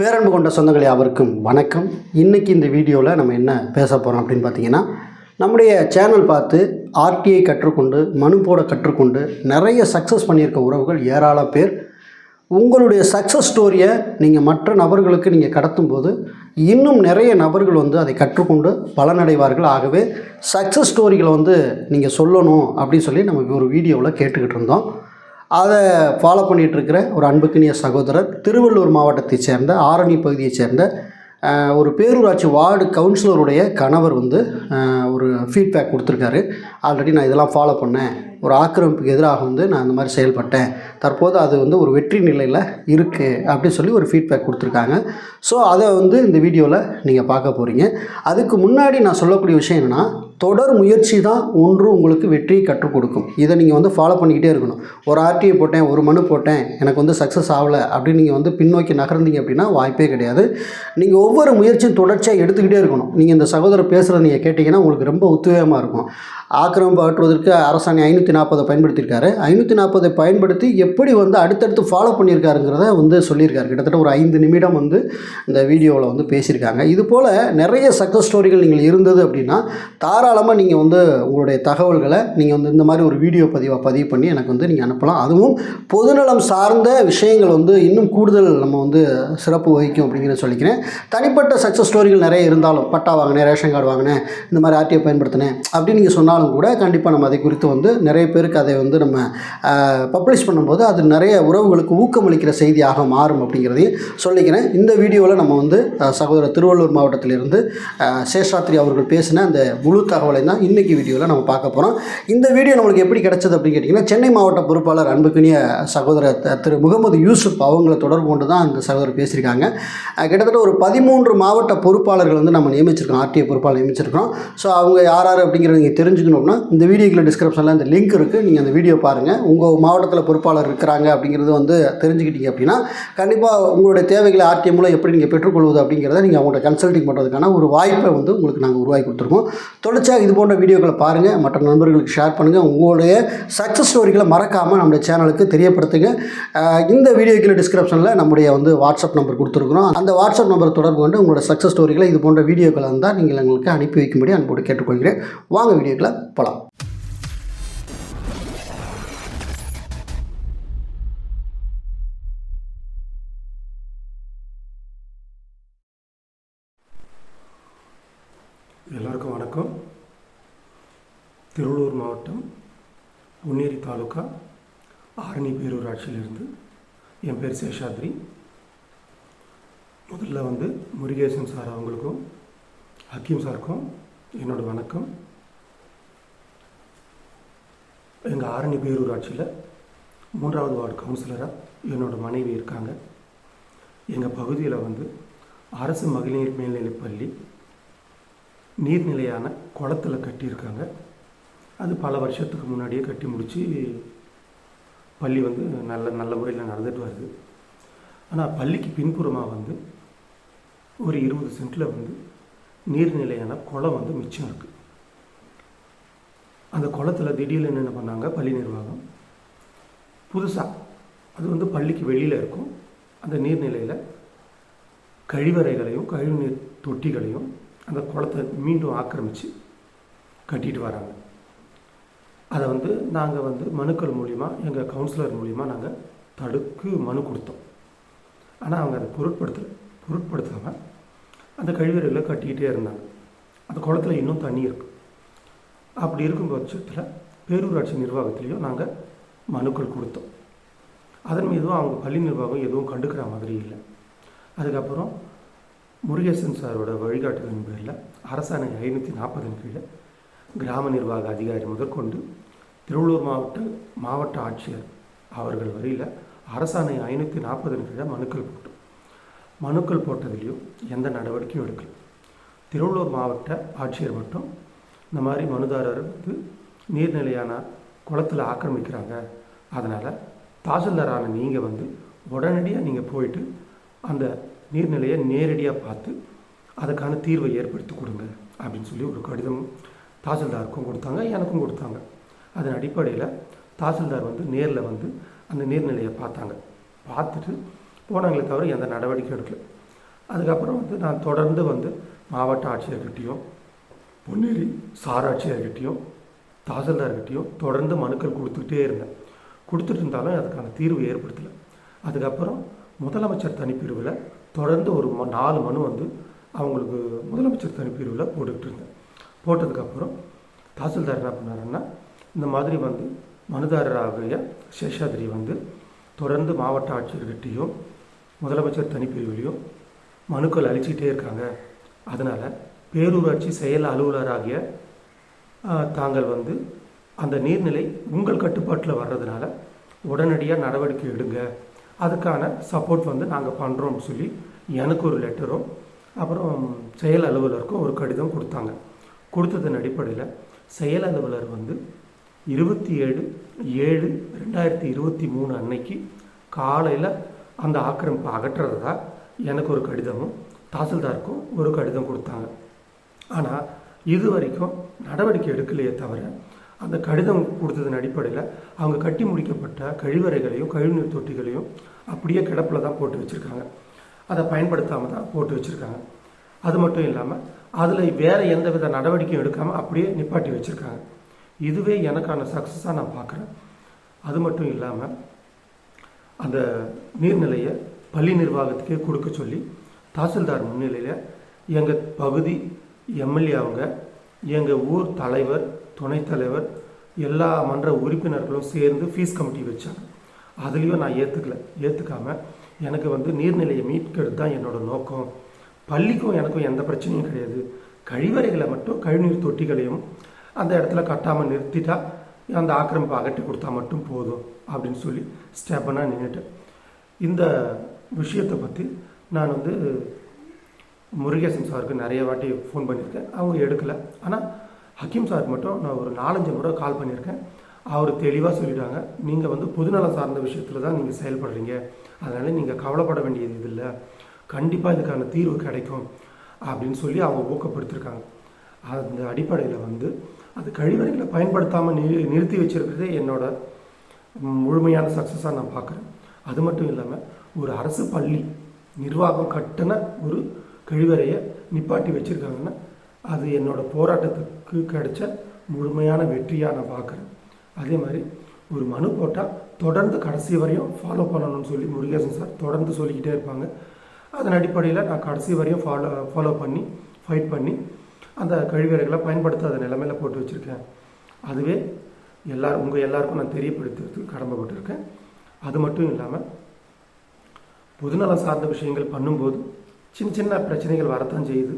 பேரன்பு கொண்ட சொந்தங்களே அவருக்கும் வணக்கம். இன்றைக்கி இந்த வீடியோவில் நம்ம என்ன பேச போகிறோம் அப்படின்னு பார்த்தீங்கன்னா நம்முடைய சேனல் பார்த்து ஆர்டிஐ கற்றுக்கொண்டு மனு போட கற்றுக்கொண்டு நிறைய சக்ஸஸ் பண்ணியிருக்க உறவுகள் ஏராளம் பேர். உங்களுடைய சக்ஸஸ் ஸ்டோரியை நீங்கள் மற்ற நபர்களுக்கு நீங்கள் கடத்தும் போது இன்னும் நிறைய நபர்கள் வந்து அதை கற்றுக்கொண்டு பலனடைவார்கள். ஆகவே சக்ஸஸ் ஸ்டோரிகளை வந்து நீங்கள் சொல்லணும் அப்படின்னு சொல்லி நம்ம ஒரு வீடியோவில் கேட்டுக்கிட்டு இருந்தோம். அதை ஃபாலோ பண்ணிகிட்டு இருக்கிற ஒரு அன்புக்கினிய சகோதரர் திருவள்ளூர் மாவட்டத்தைச் சேர்ந்த ஆரணி பகுதியைச் சேர்ந்த ஒரு பேரூராட்சி வார்டு கவுன்சிலருடைய கணவர் வந்து ஒரு ஃபீட்பேக் கொடுத்துருக்காரு. ஆல்ரெடி நான் இதெல்லாம் ஃபாலோ பண்ணேன். ஒரு ஆக்கிரமிப்புக்கு எதிராக வந்து நான் இந்த மாதிரி செயல்பட்டேன். தற்போது அது வந்து ஒரு வெற்றி நிலையில் இருக்குது அப்படின்னு சொல்லி ஒரு ஃபீட்பேக் கொடுத்துருக்காங்க. ஸோ அதை வந்து இந்த வீடியோவில் நீங்கள் பார்க்க போகிறீங்க அதுக்கு முன்னாடி நான் சொல்லக்கூடிய விஷயம் என்னென்னா தொடர் முயற்சி தான் ஒன்று உங்களுக்கு வெற்றியை கற்றுக் கொடுக்கும். இதை நீங்கள் வந்து ஃபாலோ பண்ணிக்கிட்டே இருக்கணும். ஒரு ஆர்டிஐ போட்டேன் ஒரு மனு போட்டேன் எனக்கு வந்து சக்ஸஸ் ஆகலை அப்படின்னு நீங்கள் வந்து பின்னோக்கி நகர்ந்தீங்க அப்படின்னா வாய்ப்பே கிடையாது. நீங்கள் ஒவ்வொரு முயற்சியும் தொடர்ச்சியாக எடுத்துக்கிட்டே இருக்கணும். நீங்கள் இந்த சகோதரர் பேசுகிறத நீங்கள் கேட்டிங்கன்னா உங்களுக்கு ரொம்ப உத்வேகமாக இருக்கும். ஆக்கிரமிப்பு ஆற்றுவதற்கு அரசாணை ஐநூற்றி நாற்பதை பயன்படுத்தியிருக்காரு. ஐநூற்றி நாற்பதை பயன்படுத்தி எப்படி வந்து அடுத்தடுத்து ஃபாலோ பண்ணியிருக்காருங்கிறத வந்து சொல்லியிருக்காரு. கிட்டத்தட்ட ஒரு ஐந்து நிமிடம் வந்து இந்த வீடியோவில் வந்து பேசியிருக்காங்க. இது போல் நிறைய சக்ஸஸ் ஸ்டோரிகள் நீங்கள் இருந்தது அப்படின்னா தாராளமாக நீங்கள் வந்து உங்களுடைய தகவல்களை நீங்கள் வந்து இந்த மாதிரி ஒரு வீடியோ பதிவாக பதிவு பண்ணி எனக்கு வந்து நீங்கள் அனுப்பலாம். அதுவும் பொதுநலம் சார்ந்த விஷயங்கள் வந்து இன்னும் கூடுதல் நம்ம வந்து சிறப்பு வகிக்கும் அப்படிங்கிறத சொல்லிக்கிறேன். தனிப்பட்ட சக்ஸஸ் ஸ்டோரிகள் நிறைய இருந்தாலும் பட்டா வாங்கினேன் ரேஷன் கார்டு வாங்கினேன் இந்த மாதிரி ஆர்டிஓ பயன்படுத்தினேன் அப்படின்னு நீங்கள் சொன்னால் ஆனாலும் கூட கண்டிப்பாக நம்ம அதை குறித்து வந்து நிறைய பேருக்கு அதை வந்து நம்ம பப்ளிஷ் பண்ணும்போது அது நிறைய உறவுகளுக்கு ஊக்கமளிக்கிற செய்தியாக மாறும் அப்படிங்கிறதையும் சொல்லிக்கிறேன். இந்த வீடியோவில் நம்ம வந்து சகோதரர் திருவள்ளூர் மாவட்டத்திலிருந்து சேஷாத்ரி அவர்கள் பேசின அந்த முழு தகவலை தான் இன்றைக்கி வீடியோவில் நம்ம பார்க்க போகிறோம் இந்த வீடியோ நம்மளுக்கு எப்படி கிடச்சது அப்படின்னு கேட்டிங்கன்னா சென்னை மாவட்ட பொறுப்பாளர் அன்புக்குனிய சகோதரர் திரு முகமது யூசுப் அவங்கள தொடர்பு கொண்டு தான் அந்த சகோதரர் பேசியிருக்காங்க. கிட்டத்தட்ட ஒரு பதிமூன்று மாவட்ட பொறுப்பாளர்கள் வந்து நம்ம நியமிச்சிருக்கோம் ஆர்டிஐ பொறுப்பாளர் நியமிச்சிருக்கோம் ஸோ அவங்க யார் யார் அப்படிங்கிறத நீங்கள் தெரிஞ்சுக்கணும்னா இந்த வீடியோக்குள்ள டிஸ்கிரிப்ஷனில் இந்த லிங்க் இருக்குது நீங்கள் அந்த வீடியோ பாருங்கள் உங்கள் மாவட்டத்தில் பொறுப்பாளர் இருக்கிறாங்க அப்படிங்கிறது வந்து தெரிஞ்சுக்கிட்டீங்க அப்படின்னா கண்டிப்பாக உங்களுடைய தேவைகளை ஆர்டிஐ மூலம் எப்படி நீங்கள் பெற்றுக்கொள்வது அப்படிங்கிறத நீங்கள் அவங்கள்ட்ட கன்சல்டிங் பண்ணுறதுக்கான ஒரு வாய்ப்பை வந்து உங்களுக்கு நாங்கள் உருவாக்கி கொடுத்துருக்கோம். தொடர்ச்சியாக இது போன்ற வீடியோக்களை பாருங்கள் மற்ற நண்பர்களுக்கு ஷேர் பண்ணுங்கள் உங்களுடைய சக்ஸஸ் ஸ்டோரிகளை மறக்காமல் நம்முடைய சேனலுக்கு தெரியப்படுத்துங்க. இந்த வீடியோக்குள்ள டிஸ்கிரிப்ஷனில் நம்முடைய வந்து வாட்ஸ்அப் நம்பர் கொடுத்துருக்குறோம். அந்த வாட்ஸ்அப் நம்பர் தொடர்பு கொண்டு உங்களோட சக்ஸஸ் ஸ்டோரிகளை இது போன்ற வீடியோக்களை இருந்தால் நீங்கள் எங்களுக்கு அனுப்பி வைக்கும்படி அன்போடு கேட்டுக்கொள்கிறேன். வாங்க வீடியோக்களை போகலாம் எல்லாருக்கும் வணக்கம். திருவள்ளூர் மாவட்டம் உன்னேரி தாலுக்கா ஆரணி பேரூராட்சியிலிருந்து என் பேர் சேஷாத்ரி. முதல்ல வந்து முருகேசன் சார் அவங்களுக்கும் ஹக்கீம் சாருக்கும் என்னோட வணக்கம். எங்கள் ஆரணி பேரூராட்சியில் மூன்றாவது வார்டு கவுன்சிலராக என்னோடய மனைவி இருக்காங்க. எங்கள் பகுதியில் வந்து அரசு மகளிர் மேல்நிலைப் பள்ளி நீர்நிலையான குளத்தில் கட்டியிருக்காங்க. அது பல வருஷத்துக்கு முன்னாடியே கட்டி முடித்து பள்ளி வந்து நல்ல நல்ல முறையில் நடந்துட்டு வருது. ஆனால் பள்ளிக்கு பின்புறமாக வந்து ஒரு இருபது சென்ட்டில் வந்து நீர்நிலையான குளம் வந்து மிச்சம் இருக்குது அந்த குளத்தில் திடீர்னு என்ன பண்ணாங்க? பள்ளி நிர்வாகம். புதுசாக அது வந்து பள்ளிக்கு வெளியில் இருக்கும். அந்த நீர்நிலையில் கழிவறைகளையும் கழிவுநீர் தொட்டிகளையும் அந்த குளத்தை மீண்டும் ஆக்கிரமித்து கட்டிட்டு வராங்க. அதை வந்து நாங்கள் வந்து மனுக்கள் மூலிமா எங்கள் கவுன்சிலர் மூலிமா நாங்கள் தடுக்கு மனு கொடுத்தோம். ஆனால் அவங்க அதை பொருட்படுத்தலை பொருட்படுத்தாமல் அந்த கழிவறைகளை கட்டிக்கிட்டே இருந்தாங்க. அந்த குளத்துல இன்னும் தண்ணி இருக்குது அப்படி இருக்கும் பட்சத்தில் பேரூராட்சி நிர்வாகத்திலையும் நாங்கள் மனுக்கள் கொடுத்தோம். அதன் மீதும் அவங்க பள்ளி நிர்வாகம் எதுவும் கண்டுக்கிற மாதிரி இல்லை. அதுக்கப்புறம் முருகேசன் சாரோட வழிகாட்டுதலின் பேரில் அரசாணை ஐநூற்றி நாற்பதின் கீழே கிராம நிர்வாக அதிகாரி முதற்கொண்டு திருவள்ளூர் மாவட்ட மாவட்ட ஆட்சியர் அவர்கள் வரையில் அரசாணை ஐநூற்றி நாற்பதின் கீழே மனுக்கள் போட்டோம் மனுக்கள் போட்டதிலையும் எந்த நடவடிக்கையும் எடுக்கல. திருவள்ளூர் மாவட்ட ஆட்சியர் மட்டும் இந்த மாதிரி மனுதாரர் வந்து நீர்நிலையான குளத்தில் ஆக்கிரமிக்கிறாங்க. அதனால் தாசில்தாரான நீங்கள் வந்து உடனடியாக நீங்கள் போயிட்டு அந்த நீர்நிலையை நேரடியாக பார்த்து அதுக்கான தீர்வை ஏற்படுத்தி கொடுங்க அப்படின்னு சொல்லி ஒரு கடிதம் தாசில்தாருக்கும் கொடுத்தாங்க எனக்கும் கொடுத்தாங்க. அதன் அடிப்படையில் தாசில்தார் வந்து நேரில் வந்து அந்த நீர்நிலையை பார்த்தாங்க. பார்த்துட்டு போனாங்களே தவிர எந்த நடவடிக்கையும் எடுக்கல. அதுக்கப்புறம் வந்து நான் தொடர்ந்து வந்து மாவட்ட ஆட்சியர்கிட்டையும் பொன்னேரி சார் தாசில்தார்கிட்டையும் தொடர்ந்து மனுக்கள் கொடுத்துக்கிட்டே இருந்தேன். கொடுத்துட்டு இருந்தாலும் அதுக்கான தீர்வு ஏற்படுத்தலை. அதுக்கப்புறம் முதலமைச்சர் தனிப்பிரிவில் தொடர்ந்து ஒரு ம- நாலு மனு வந்து அவங்களுக்கு முதலமைச்சர் தனிப்பிரிவில் போட்டுக்கிட்டு இருந்தேன். போட்டதுக்கப்புறம் தாசில்தார் என்ன பண்ணாருன்னா இந்த மாதிரி வந்து மனுதாரராகிய சேஷாதிரி வந்து தொடர்ந்து மாவட்ட ஆட்சியர்கிட்டையும் முதலமைச்சர் தனிப்பிரிவிலையும் மனுக்கள் அழிச்சிக்கிட்டே இருக்காங்க. அதனால் பேரூராட்சி செயல் அலுவலராகிய தாங்கள் வந்து அந்த நீர்நிலை உங்கள் கட்டுப்பாட்டில் வர்றதுனால உடனடியாக நடவடிக்கை எடுங்க. அதுக்கான சப்போர்ட் வந்து நாங்கள் பண்ணுறோம்னு சொல்லி எனக்கு ஒரு லெட்டரும் அப்புறம் செயல் அலுவலருக்கும் ஒரு கடிதம் கொடுத்தாங்க. கொடுத்ததன் அடிப்படையில் செயல் அலுவலர் வந்து இருபத்தி ஏழு ஏழு ரெண்டாயிரத்தி இருபத்தி மூணு அன்னைக்கு காலையில் அந்த ஆக்கிரமிப்பை அகற்றுறதா எனக்கு ஒரு கடிதமும் தாசில்தாருக்கும் ஒரு கடிதம் கொடுத்தாங்க. ஆனால் இது வரைக்கும் நடவடிக்கை எடுக்கலையே தவிர அந்த கடிதம் கொடுத்ததன் அடிப்படையில் அவங்க கட்டி முடிக்கப்பட்ட கழிவறைகளையும் கழிவுநீர் தொட்டிகளையும் அப்படியே கிடப்பில் தான் போட்டு வச்சுருக்காங்க. அதை பயன்படுத்தாமல் தான் போட்டு வச்சுருக்காங்க. அது மட்டும் இல்லாமல் அதில் வேறு எந்த வித நடவடிக்கையும் எடுக்காமல் அப்படியே நிப்பாட்டி வச்சுருக்காங்க. இதுவே எனக்கான சக்ஸஸாக நான் பார்க்குறேன் அது மட்டும் இல்லாமல் அந்த நீர்நிலையை பள்ளி நிர்வாகத்துக்கே கொடுக்க சொல்லி தாசில்தார் முன்னிலையில் எங்கள் பகுதி எம்எல்ஏ அவங்க எங்கள் ஊர் தலைவர் துணைத் தலைவர் எல்லா மன்ற உறுப்பினர்களும் சேர்ந்து ஃபீஸ் கமிட்டி வச்சாங்க. அதுலேயும் நான் ஏற்றுக்கல ஏற்றுக்காமல் எனக்கு வந்து நீர்நிலையை மீட்கிறது தான் என்னோடய நோக்கம். பள்ளிக்கும் எனக்கும் எந்த பிரச்சனையும் கிடையாது. கழிவறைகளை மட்டும் கழிவுநீர் தொட்டிகளையும் அந்த இடத்துல கட்டாமல் நிறுத்திட்டா அந்த ஆக்கிரமிப்பை அகட்டி கொடுத்தா மட்டும் போதும் அப்படின்னு சொல்லி ஸ்டெப்பனாக நின்றுட்டேன் இந்த விஷயத்தை பற்றி நான் வந்து முருகேசன் சாருக்கு நிறைய வாட்டி ஃபோன் பண்ணியிருக்கேன். அவங்க எடுக்கலை. ஆனால் ஹக்கீம் சாருக்கு மட்டும் நான் ஒரு நாலஞ்சு முறை கால் பண்ணியிருக்கேன். அவர் தெளிவாக சொல்லிட்டாங்க. நீங்கள் வந்து பொதுநலம் சார்ந்த விஷயத்தில் தான் நீங்கள் செயல்படுறீங்க. அதனால் நீங்கள் கவலைப்பட வேண்டியது இது இல்லை. கண்டிப்பாக இதுக்கான தீர்வு கிடைக்கும் அப்படின்னு சொல்லி அவங்க ஊக்கப்படுத்திருக்காங்க அந்த அடிப்படையில் வந்து அது கழிவறைகளை பயன்படுத்தாமல் நி நிறுத்தி வச்சுருக்கிறதே என்னோட முழுமையான சக்ஸஸாக நான் பார்க்குறேன். அது மட்டும் இல்லாமல் ஒரு அரசு பள்ளி நிர்வாகம் கட்டின ஒரு கழிவறையை நிப்பாட்டி வச்சுருக்காங்கன்னா அது என்னோடய போராட்டத்துக்கு கிடைச்ச முழுமையான வெற்றியாக நான் பார்க்குறேன் அதே மாதிரி ஒரு மனு போட்டால் தொடர்ந்து கடைசி வரையும் ஃபாலோ பண்ணணும்னு சொல்லி முருகேசன் சார் தொடர்ந்து சொல்லிக்கிட்டே இருப்பாங்க. அதன் அடிப்படையில் நான் கடைசி வரையும் ஃபாலோ ஃபாலோ பண்ணி ஃபைட் பண்ணி அந்த கழிவறைகளை பயன்படுத்தாத நிலைமையில போட்டு வச்சுருக்கேன். அதுவே எல்லாரும் உங்கள் எல்லாருக்கும் நான் தெரியப்படுத்துறதுக்கு கடமைப்பட்டிருக்கேன். அது மட்டும் இல்லாமல் பொதுநலம் சார்ந்த விஷயங்கள் பண்ணும்போது சின்ன சின்ன பிரச்சனைகள் வரத்தான் செய்யுது.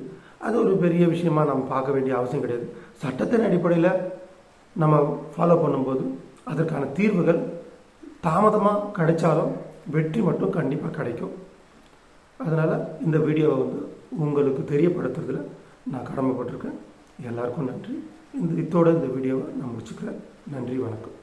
அது ஒரு பெரிய விஷயமா நம்ம பார்க்க வேண்டிய அவசியம் கிடையாது. சட்டத்தின் அடிப்படையில் நம்ம ஃபாலோ பண்ணும்போது அதற்கான தீர்வுகள் தாமதமாக கிடைச்சாலும் வெற்றி மட்டும் கண்டிப்பாக கிடைக்கும். அதனால் இந்த வீடியோவை வந்து உங்களுக்கு தெரியப்படுத்துறதுல நான் கடமைப்பட்டிருக்கேன். எல்லாருக்கும் நன்றி. இந்த இத்தோட இந்த வீடியோவை நான் முடிச்சுக்கிறேன். நன்றி வணக்கம்.